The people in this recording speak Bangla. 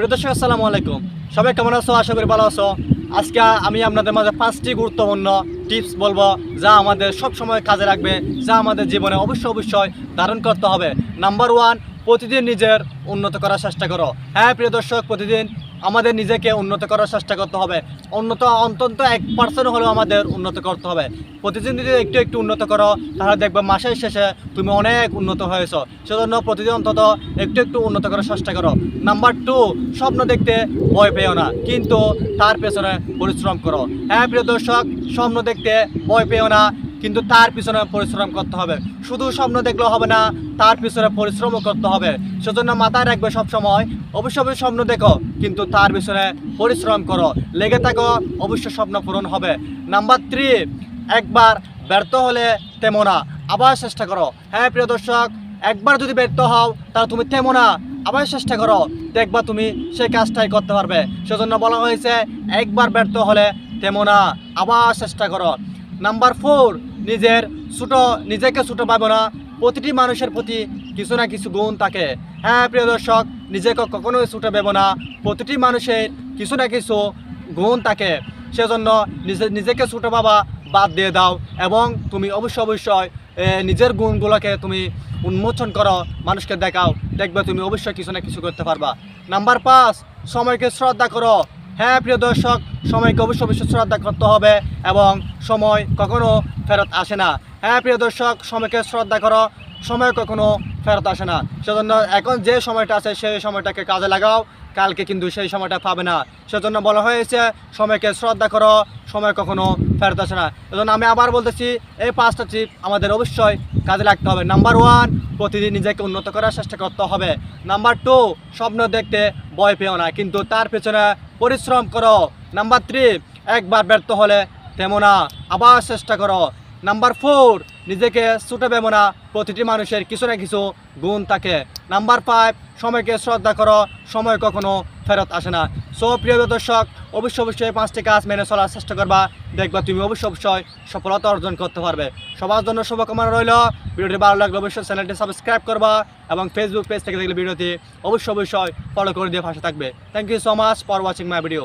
প্রিয় দর্শক, আসসালামু আলাইকুম। সবাই কেমন আছো? আশা করি ভালো আছো। আজকে আমি আপনাদের মাঝে পাঁচটি গুরুত্বপূর্ণ টিপস বলব, যা আমাদের সব সময় কাজে লাগবে, যা আমাদের জীবনে অবশ্যই অবশ্যই ধারণ করতে হবে। নাম্বার ওয়ান, প্রতিদিন নিজের উন্নত করার চেষ্টা করো। হ্যাঁ প্রিয় দর্শক, প্রতিদিন আমাদের নিজেকে উন্নত করার চেষ্টা করতে হবে। উন্নত অন্তত এক পার্সেন্ট হলেও আমাদের উন্নত করতে হবে। প্রতিদিন যদি একটু একটু উন্নত করো, তাহলে দেখবে মাসের শেষে তুমি অনেক উন্নত হয়েছো। সেজন্য প্রতিদিন অন্তত একটু একটু উন্নত করার চেষ্টা করো। নাম্বার টু স্বপ্ন দেখতে ভয় পেও না, কিন্তু তার পেছনে পরিশ্রম করো। হ্যাঁ প্রিয় দর্শক, স্বপ্ন দেখতে ভয় পেও না কিন্তু তার পিছনে পরিশ্রম করতে হবে। শুধু স্বপ্ন দেখলে হবে না, তার পিছনে পরিশ্রমও করতে হবে। সেজন্য মাথায় রাখবে সবসময়, অবশ্যই অবশ্যই স্বপ্ন দেখো, কিন্তু তার পিছনে পরিশ্রম করো। লেগে থাকো, অবশ্যই স্বপ্ন পূরণ হবে। নাম্বার থ্রি একবার ব্যর্থ হলে তেমনা আবার চেষ্টা করো। হ্যাঁ প্রিয় দর্শক, একবার যদি ব্যর্থ হও, তাহলে তুমি তেমনা আবার চেষ্টা করো। দেখবা তুমি সেই কাজটাই করতে পারবে। সেজন্য বলা হয়েছে, একবার ব্যর্থ হলে তেমনা আবার চেষ্টা করো। নাম্বার ফোর নিজের ছোট, নিজেকে ছোট পাবো না। প্রতিটি মানুষের প্রতি কিছু না কিছু গুণ থাকে। হ্যাঁ প্রিয় দর্শক, নিজেকে কখনোই ছোট ভেব না। প্রতিটি মানুষের কিছু না কিছু গুণ থাকে। সেজন্য নিজে, নিজেকে ছোট বাবা বাদ দিয়ে দাও এবং তুমি অবশ্যই অবশ্যই নিজের গুণগুলোকে তুমি উন্মোচন করো, মানুষকে দেখাও। দেখবে তুমি অবশ্যই কিছু না কিছু করতে পারবা। নাম্বার পাঁচ, সময়কে শ্রদ্ধা করো। হ্যাঁ প্রিয় দর্শক, সময়কে অবশ্যই অবশ্যই শ্রদ্ধা করতে হবে এবং সময় কখনো ফেরত আসে না। হ্যাঁ প্রিয় দর্শক, সময়কে শ্রদ্ধা করো, সময় কখনো ফেরত আসে না। সেজন্য এখন যে সময়টা আছে, সেই সময়টাকে কাজে লাগাও। কালকে কিন্তু সেই সময়টা পাবে না। সেজন্য বলা হয়েছে, সময়কে শ্রদ্ধা করো, সময় কখনো ফেরত আসে না। এজন্য আমি আবার বলতেছি, এই পাঁচটা টিপ আমাদের অবশ্যই কাজে লাগতে হবে। নাম্বার ওয়ান প্রতিদিন নিজেকে উন্নত করার চেষ্টা করতে হবে। নাম্বার টু স্বপ্ন দেখতে ভয় পেও না। কিন্তু তার পেছনে পরিশ্রম করো। নাম্বার থ্রি একবার ব্যর্থ হলে তেমনা আবার চেষ্টা করো। নাম্বার ফোর নিজেকে ছোটো ভেবো না, প্রতিটি মানুষের কিছু না কিছু গুণ থাকে। নাম্বার ফাইভ সময়কে শ্রদ্ধা করো, সময় কখনো ফেরত আসে না। সো প্রিয় দর্শক, অবশ্যই অবশ্যই পাঁচটি কাজ মেনে চলার চেষ্টা করবা। দেখবা তুমি অবশ্যই অবশ্যই সফলতা অর্জন করতে পারবে। সবার জন্য শুভকামনা রইল। ভিডিওটি ভালো লাগলে অবশ্যই চ্যানেলটি সাবস্ক্রাইব করবা এবং ফেসবুক পেজ থেকে দেখলে ভিডিওটি অবশ্যই অবশ্যই ফলো করে দিয়ে পাশে থাকবে। Thank you so much for watching my video